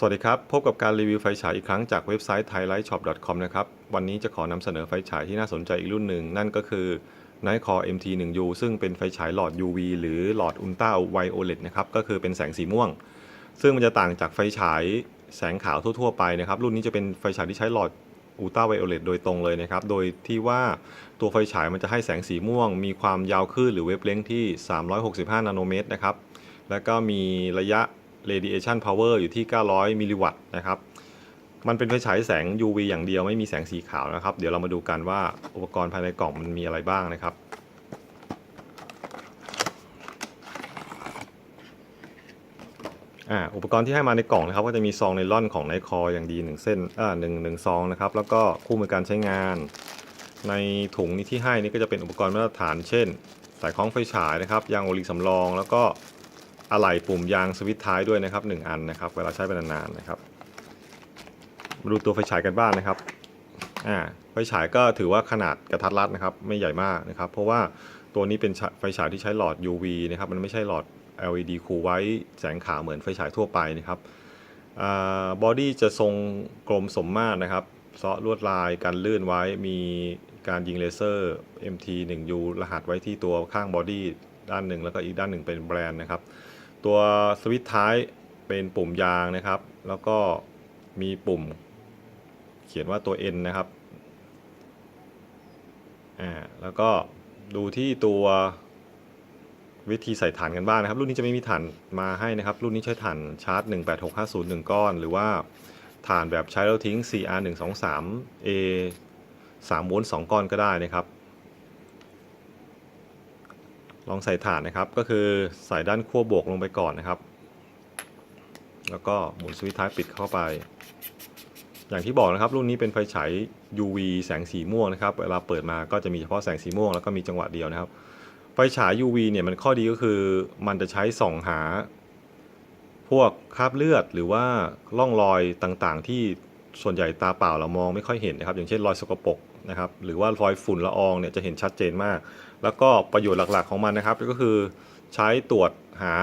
สวัสดีครับ พบกับการรีวิวไฟฉายอีกครั้งจากเว็บไซต์ thailightshop.com นะครับ วันนี้จะขอนำเสนอไฟฉายที่น่าสนใจอีกรุ่นหนึ่ง นั่นก็คือ Nightcore MT1U ซึ่งเป็นไฟฉายหลอด UV หรือหลอดอุลตราไวโอเลตนะครับ ก็คือเป็นแสงสีม่วง ซึ่งมันจะต่างจากไฟฉายแสงขาวทั่ว ๆ ไปนะครับ รุ่นนี้จะเป็นไฟฉายที่ใช้หลอดอุลตราไวโอเลตโดยตรงเลยนะครับ โดยที่ว่าตัวไฟฉายมันจะให้แสงสีม่วง มีความยาวคลื่นหรือเวฟเลงที่ 365 นาโนเมตรนะครับ แล้วก็มีระยะ radiation power อยู่ที่ 900 มิลลิวัตต์นะครับ มันเป็นไฟฉายแสง UV อย่างเดียวไม่มีแสงสีขาวนะครับ เดี๋ยวเรามาดูกันว่าอุปกรณ์ภายในกล่องมันมีอะไรบ้างนะครับอ่าอุปกรณ์ที่ให้มาในกล่องนะครับ ก็จะมีซองไนล่อนของไนคออย่างดีหนึ่งเส้นอ่าหนึ่งหนึ่งซองนะครับ แล้วก็คู่มือการใช้งาน ในถุงนี้ที่ให้นี่ก็จะเป็นอุปกรณ์มาตรฐาน เช่นสายคล้องไฟฉายนะครับ ยางโอลิสำรอง แล้วก็ อะไหล่ปุ่มยางสวิตช์ท้ายด้วยนะครับหนึ่งอันนะครับ เวลาใช้ไปนานๆนะครับมาดูตัวไฟฉายกันบ้างนะครับอ่าไฟฉายก็ถือว่าขนาดกระทัดรัดนะครับ ไม่ใหญ่มากนะครับ เพราะว่าตัวนี้เป็นไฟฉายที่ใช้หลอด UV นะครับมันไม่ใช่หลอด LED คูไว้แสงขาวเหมือนไฟฉายทั่วไปนะครับบอดี้จะทรงกลมสมมาตรนะครับเซาะลวดลายกันลื่นไว้มีการยิงเลเซอร์ MT1U รหัสไว้ที่ตัวข้างบอดี้ด้านหนึ่งแล้วก็อีกด้านหนึ่งเป็นแบรนด์นะครับ ตัวสวิตช์ท้ายเป็นปุ่มยางนะครับ แล้วก็มีปุ่มเขียนว่าตัว N นะครับอ่าแล้วก็ดูที่ตัววิธีใส่ถ่านกันบ้างนะครับ รุ่นนี้จะไม่มีถ่านมาให้นะครับ รุ่นนี้ใช้ถ่านชาร์จ 18650 1 ก้อน หรือว่าถ่านแบบใช้แล้วทิ้ง CR 123 A 3โวลต์2ก้อนก็ได้นะครับ ลองใส่ถานนะครับ ก็คือใส่ด้านขั้วบวกลงไปก่อนนะครับ แล้วก็หมุนสวิตช์ท้ายปิดเข้าไป อย่างที่บอกนะครับรุ่นนี้เป็นไฟฉาย UV แสงสีม่วงนะครับ เวลาเปิดมาก็จะมีเฉพาะแสงสีม่วงแล้วก็มีจังหวะเดียวนะครับ ไฟฉาย UV เนี่ยมันข้อดีก็คือมันจะใช้ส่องหา พวกคราบเลือดหรือว่าร่องรอยต่างๆ ที่ส่วนใหญ่ตาเปล่าเรามองไม่ค่อยเห็นนะครับ อย่างเช่นรอยสกปรก นะครับหรือว่ารอยฝุ่นละอองเนี่ยจะเห็นชัดเจนมาก แล้วก็ประโยชน์หลักๆของมันนะครับ ก็คือใช้ตรวจหา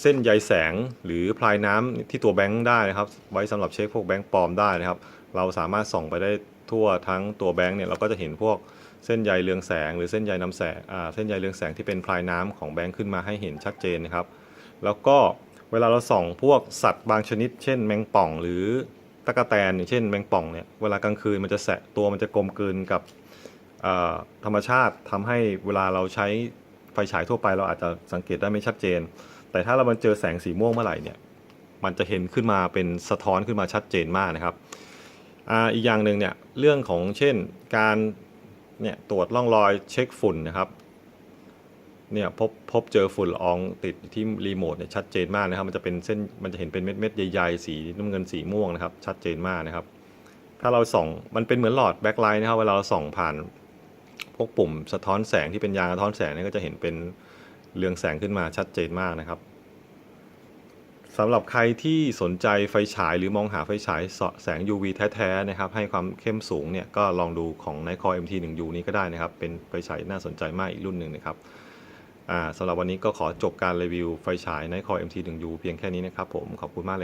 เส้นใยแสงหรือพลายน้ำที่ตัวแบงค์ได้นะครับ ไว้สำหรับเช็คพวกแบงค์ปลอมได้นะครับ เราสามารถส่องไปได้ทั่วทั้งตัวแบงค์เนี่ยเราก็จะเห็นพวกเส้นใยเรืองแสง หรือเส้นใยนำแสงเส้นใยเรืองแสงที่เป็นพลายน้ำของแบงค์ขึ้นมาให้เห็นชัดเจนนะครับ แล้วก็เวลาเราส่องพวกสัตว์บางชนิด เช่นแมงป่องหรือ ตะกแตนอย่างเช่นแมงป่องเนี่ยเวลากลางคืนมันจะแสะตัวมันจะกลมกลืนกับธรรมชาติทำให้เวลาเราใช้ไฟฉายทั่วไปเราอาจจะสังเกตได้ไม่ชัดเจน แต่ถ้าเรามันเจอแสงสีม่วงเมื่อไหร่เนี่ยมันจะเห็นขึ้นมาเป็นสะท้อนขึ้นมาชัดเจนมากนะครับออีกอย่างหนึ่งเนี่ยเรื่องของเช่นการเนี่ยตรวจร่องรอยเช็คฝุ่นนะครับ เนี่ยพบพบเจอฝุ่นละอองติดที่รีโมทเนี่ยชัดเจนมากนะครับ มันจะเป็นเส้นมันจะเห็นเป็นเม็ดเม็ดใหญ่ๆสีน้ำเงินสีม่วงนะครับ ชัดเจนมากนะครับ ถ้าเราส่องมันเป็นเหมือนหลอดแบ็คไลท์นะครับเวลาเราส่องผ่านพวกปุ่มสะท้อนแสงที่เป็นยางสะท้อนแสงเนี่ยก็จะเห็นเป็นเรืองแสงขึ้นมาชัดเจนมากนะครับสำหรับใครที่สนใจไฟฉายหรือมองหาไฟฉายแสง UV แท้ๆนะครับ ให้ความเข้มสูงเนี่ยก็ลองดูของ Nikon MT1U นี้ก็ได้นะครับ เป็นไฟฉายน่าสนใจมากอีกรุ่นหนึ่งนะครับ สำหรับวันนี้ก็ขอจบการรีวิวไฟฉาย Nikon MT1U เพียงแค่นี้นะครับผมขอบคุณมากเลย